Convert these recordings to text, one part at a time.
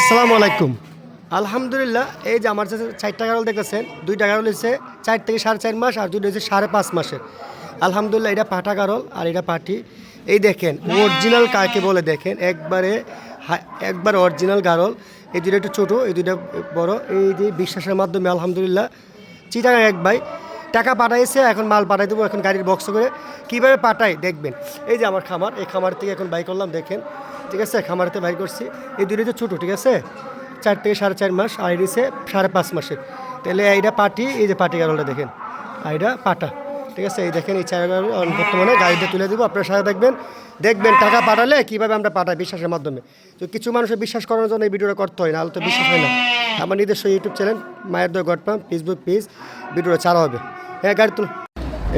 আসসালামু আলাইকুম। আলহামদুলিল্লাহ, এই যে আমার কাছে চারটা গারল দেখেছেন দুইটা গারল হচ্ছে চার থেকে সাড়ে চার মাস আর দুইটা হচ্ছে সাড়ে পাঁচ মাসের আলহামদুলিল্লাহ, এটা পাঠা গারল আর এটা পাটি। এই দেখেন অরিজিনাল কাকে বলে দেখেন? একবারে একবার অরিজিনাল গারল। এই দুইটা একটু ছোটো, এই দুইটা বড়। এই যে বিশ্বাসের মাধ্যমে, আলহামদুলিল্লাহ। চিটাগাং এক ভাই টাকা পাঠাইছে, এখন মাল পাঠাই দেবো, এখন গাড়ির বক্স করে। কীভাবে পাঠাই? দেখবেন। এই যে আমার খামার, এই খামার থেকে এখন বাই করলাম, দেখেন। ঠিক আছে, খামারতে বাই করছি। এই দুটো তো ছোটো, ঠিক আছে? চার থেকে সাড়ে চার মাস, আর সাড়ে পাঁচ মাসের। তাহলে এইটা পাটি, এই যে পাটি গারলটা দেখেন। এটা পাটা। ঠিক আছে, এই দেখেন, এই চার বর্তমানে গাড়িতে তুলে দেবো। আপনার সাথে দেখবেন। দেখবেন টাকা পাঠালে কীভাবে আমরা পাঠাই বিশ্বাসের মাধ্যমে। তো কিছু মানুষের বিশ্বাস করানোর জন্য এই ভিডিওটা করতে হয় না আলো তো বিশ্বাস হয় না। আমার নিজস্ব ইউটিউব চ্যানেল মায়ের দয় গড পাম্প ফেসবুক পেজ ভিডিওটা ছাড়া হবে। হ্যাঁ গাড়ি তুল।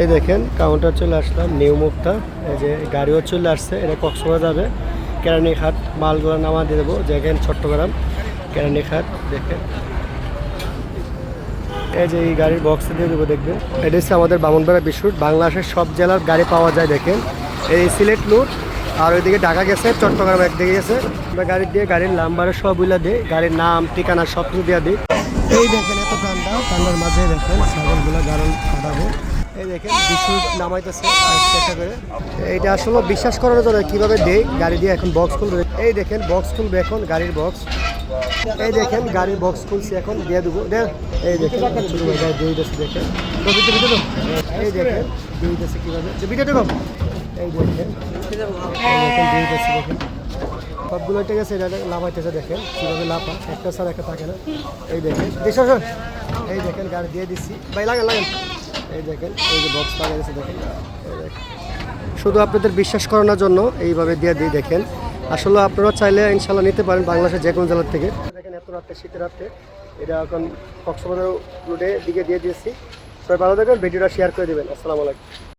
এই দেখেন কাউন্টার চলে আসলাম নিউ মুক্তা এই যে গাড়িও চলে আসছে, এটা কক্সবাজার যাবে। কেরানীঘাট মালগুলো নামা দিয়ে দেবো। যেখানে চট্টগ্রাম কেরানীঘাট দেখেন। এই যে এই গাড়ির বক্স দিয়ে দেবো, দেখবেন। এটা হচ্ছে আমাদের বামনপাড়া বিশুট বাংলাদেশের সব জেলার গাড়ি পাওয়া যায়, দেখেন। এই সিলেট লুট আর ওইদিকে ঢাকা গেছে, চট্টগ্রাম একদিকে গেছে। আমরা গাড়ি দিয়ে, গাড়ির নাম্বারে সবগুলা দিই। গাড়ির নাম, ঠিকানা সব কিছু দিয়ে দিই। এই দেখেন, এত ঠান্ডা, ঠান্ডার মাঝে দেখেন ছাগলগুলো গাড়ল কাটাবো এই দেখেন বিশুট নামাইতেছে করে। এইটা আসলে বিশ্বাস করানোর জন্য কীভাবে দেই গাড়ি দিয়ে এখন বক্স খুলবে। এই দেখেন বক্স খুলবে এখন গাড়ির বক্স এই দেখেন, গাড়ির বক্স খুলছি এখন, দিয়ে দেবো। এই দেখেন দিয়ে দিতেছে, দেখেন। এই দেখেন দিয়ে দিতেছে কীভাবে। এই দেখেন দিয়ে দিতেছে, দেখেন। সবগুলো ঠিক গেছে এটা লাভ লাফাইতেছে দেখেন, কীভাবে লাফা একটা স্যার একটা থাকে না। এই দেখেন স্যার এই দেখেন, গাড়ি দিয়ে দিচ্ছি ভাই, লাগেন লাগেন। এই দেখেন, এই যে বক্স লাগা গেছে দেখেন। শুধু আপনাদের বিশ্বাস করানোর জন্য এইভাবে দিয়ে দিয়ে দেখেন। আসলে আপনারা চাইলে ইনশাল্লাহ নিতে পারেন বাংলাদেশের যে কোনো জেলার থেকে। দেখেন, এত রাত্রে শীতের রাত্রে এটা এখন কক্সবাজার রোডে দিকে দিয়ে দিয়েছি। সবাই ভালো থাকবেন, ভিডিওটা শেয়ার করে দেবেন। আসসালামু আলাইকুম।